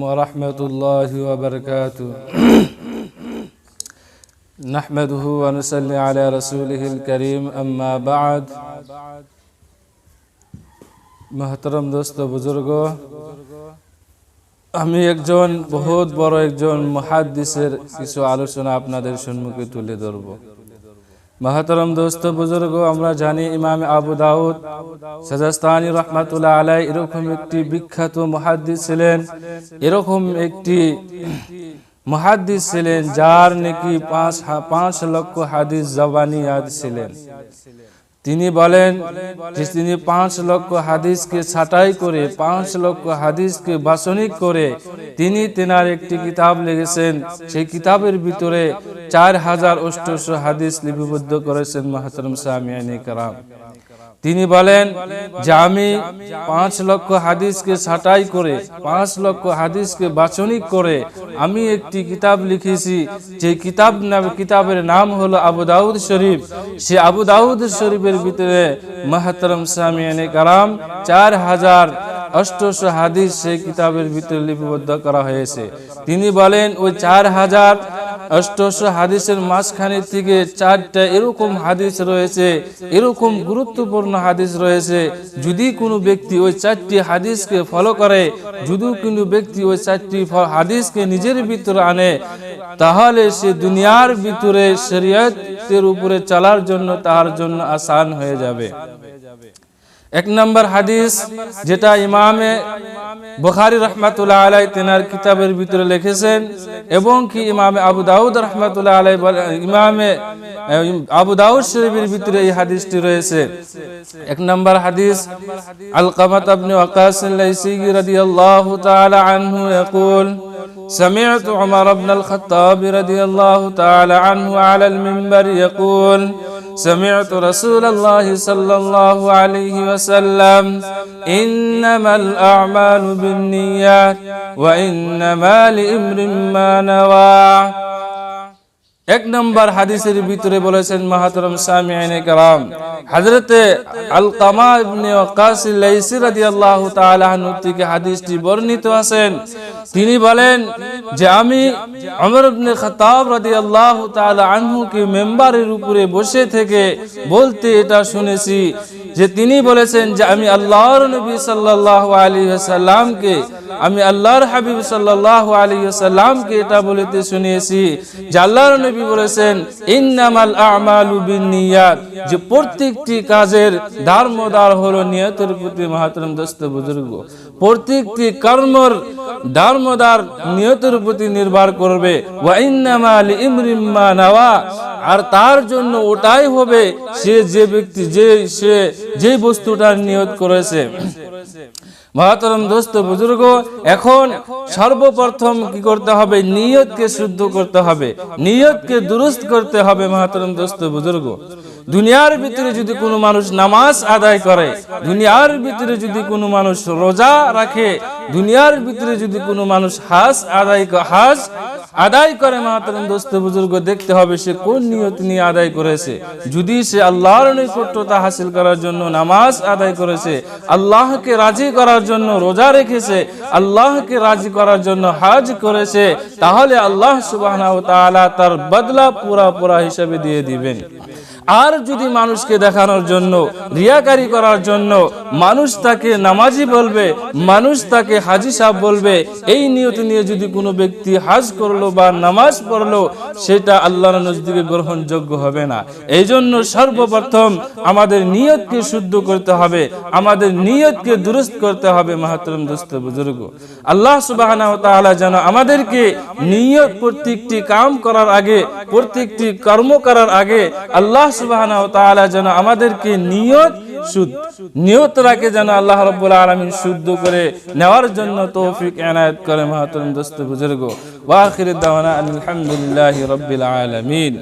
ورحمة الله وبركاته نحمده ونصلي على رسوله الكريم أما بعد محترم دوست বুজুর্গ আমি একজন বহুত বড় একজন মহাদ্দিসের কিছু আলোচনা আপনাদের সম্মুখে তুলে ধরব মাহাতরম দোস্ত বুজুর্গ, আমরা জানি ইমাম আবু দাউদ সাজাস্তানি রহমাতুল্লাহ আলাই এরকম একটি বিখ্যাত মহাদ্দিস ছিলেন। এরকম একটি মহাদ্দিস ছিলেন যার নাকি পাঁচ পাঁচ লক্ষ হাদিস জবানিয়াদ ছিলেন। তিনি বলেন যে তিনি পাঁচ লক্ষ হাদিসকে ছাটাই করে, পাঁচ লক্ষ হাদিসকে বাসনিক করে তিনি তেনার একটি কিতাব লিখেছেন। সেই কিতাবের ভিতরে চার হাজার অষ্টশো হাদিস লিপিবদ্ধ করেছেন মাহাতরম সামিয়ানি কারাম তিনি বলেন, যে আমি পাঁচ লক্ষ হাদিসকে ছাঁটাই করে, পাঁচ লক্ষ হাদিসকে বাচনিক করে আমি একটি কিতাব লিখেছি, যে কিতাব কিতাবের নাম হলো আবু দাউদ শরীফ। সে আবু দাউদ শরীফের ভিতরে মাহাতরম সামিয়ানে কারাম চার হাজার অষ্টশো হাদিস সেই কিতাবের ভিতরে লিপিবদ্ধ করা হয়েছে। তিনি বলেন, ওই চার হাজার অষ্টশো হাদিসের মাঝখানে থেকে চারটা এরকম হাদিস রয়েছে, এরকম গুরুত্বপূর্ণ হাদিস রয়েছে। যদি কোনো ব্যক্তি ওই চারটি হাদিসকে ফলো করে, যদি কোনো ব্যক্তি ওই চারটি হাদিসকে নিজের ভিতরে আনে, তাহলে সে দুনিয়ার ভিতরে শরীয়তের উপরে চলার জন্য তার জন্য আসান হয়ে যাবে। এক নম্বর হাদিস, যেটা ইমামে বুখারি রহমাতুল্লাহ আলাই তেনার কিতাবের ভিতরে লিখেছেন এবং কি ইমামে আবু দাউদ রহমাতুল্লাহ আলাই ইমামে আবু দাউদ শরীফের ভিতরে এই হাদিসটি রয়েছে এক নম্বর হাদিস আলকামাত আবনে ওয়াকাস লাইসি রাদিয়াল্লাহু তাআলা আনহু يقول سمعت عمر بن الخطاب رضي الله تعالى عنه على المنبر يقول سمعت رسول الله صلى الله عليه وسلم إنما الأعمال بالنيات وإنما لإمر ما نوى এক নম্বর হাদিসের ভিতরে বলেছেন মাহাতরম সামিয়ানে কালাম হযরতে আলকামা ইবনে ওয়াকাস লাইসি রাদিয়াল্লাহু তাআলা আনহু থেকে হাদিসটি বর্ণিত আছেন তিনি বলেন যে আমি ওমর ইবনে খাত্তাব রাদিয়াল্লাহু তাআলা আনহু কে মেম্বারের উপরে বসে থেকে বলতে এটা শুনেছি যে তিনি বলেছেন যে আমি আল্লাহর নবী সাল্লাহ আলী ওয়াসাল্লামকে আমি আল্লাহর হাবিব সাল্লাল্লাহু আলাইহি ওয়াসাল্লামকে এটা বলতে শুনিয়েছি যে আল্লাহর নবী বলেছেন, ইন্নামাল আ'মালু যে প্রত্যেকটি কাজের দারমদার হলো নিয়তের প্রতি মহাতরম দোস্ত বুজুর্গ। প্রত্যেকটি কর্মর ধর্মদার নিয়তের প্রতি নির্ভর করবে। আর তার জন্য ওটাই হবে সে যে ব্যক্তি যে সে যে বস্তুটার নিয়ত করেছে। মহাতরম দোস্ত বুজুর্গ, এখন সর্বপ্রথম কি করতে হবে? নিয়তকে শুদ্ধ করতে হবে। নিয়তকে দুরুস্ত করতে হবে মহাতরম দোস্ত বুজুর্গ। দুনিয়ার ভিতরে যদি কোনো মানুষ নামাজ আদায় করে, দুনিয়ার ভিতরে যদি কোনো মানুষ রোজা রাখে, দুনিয়ার ভিতরে যদি কোনো মানুষ হাজ আদায় হাজ আদায় করে মাতারাম দোস্ত বুজুর্গ, দেখতে হবে সে কোন নিয়ত নিয়ে আদায় করেছে। যদি সে আল্লাহর নৈকট্যতা হাসিল করার জন্য নামাজ আদায় করেছে, আল্লাহকে রাজি করার জন্য রোজা রেখেছে, আল্লাহকে রাজি করার জন্য হাজ করেছে, তাহলে আল্লাহ সুবাহ তার বদলা পুরা পুরা হিসাবে দিয়ে দিবেন। আর যদি মানুষকে দেখানোর জন্য, রিয়াকারি করার জন্য মানুষ তাকে নামাজি বলবে, মানুষ তাকে হাজি সাহ বলবে, এই নিয়ত নিয়ে যদি কোনো ব্যক্তি হাজ করল বা নামাজ পড়ল সেটা আল্লাহর নজদিকে গ্রহণযোগ্য হবে না। এই জন্য সর্বপ্রথম আমাদের নিয়তকে শুদ্ধ করতে হবে, আমাদের নিয়তকে দুরুস্ত করতে হবে, মাহাতরম দোস্ত বুজুর্গ। আল্লাহ সুবাহ যেন আমাদেরকে নিয়ত প্রত্যেকটি কাম করার আগে, প্রত্যেকটি কর্ম করার আগে আল্লাহ সুবাহ যেন আমাদেরকে নিয়ত শুদ্ধ নিয়ত রাখে যেন আল্লাহ রব্বুল আলমিন শুদ্ধ করে নেওয়ার জন্য তৌফিক এনায়ত করে মাহাতরম দোস্ত বুজুর্গ। ওয়াখির দাওয়ানা আলহামদুলিল্লাহ রব্বিল আলমিন।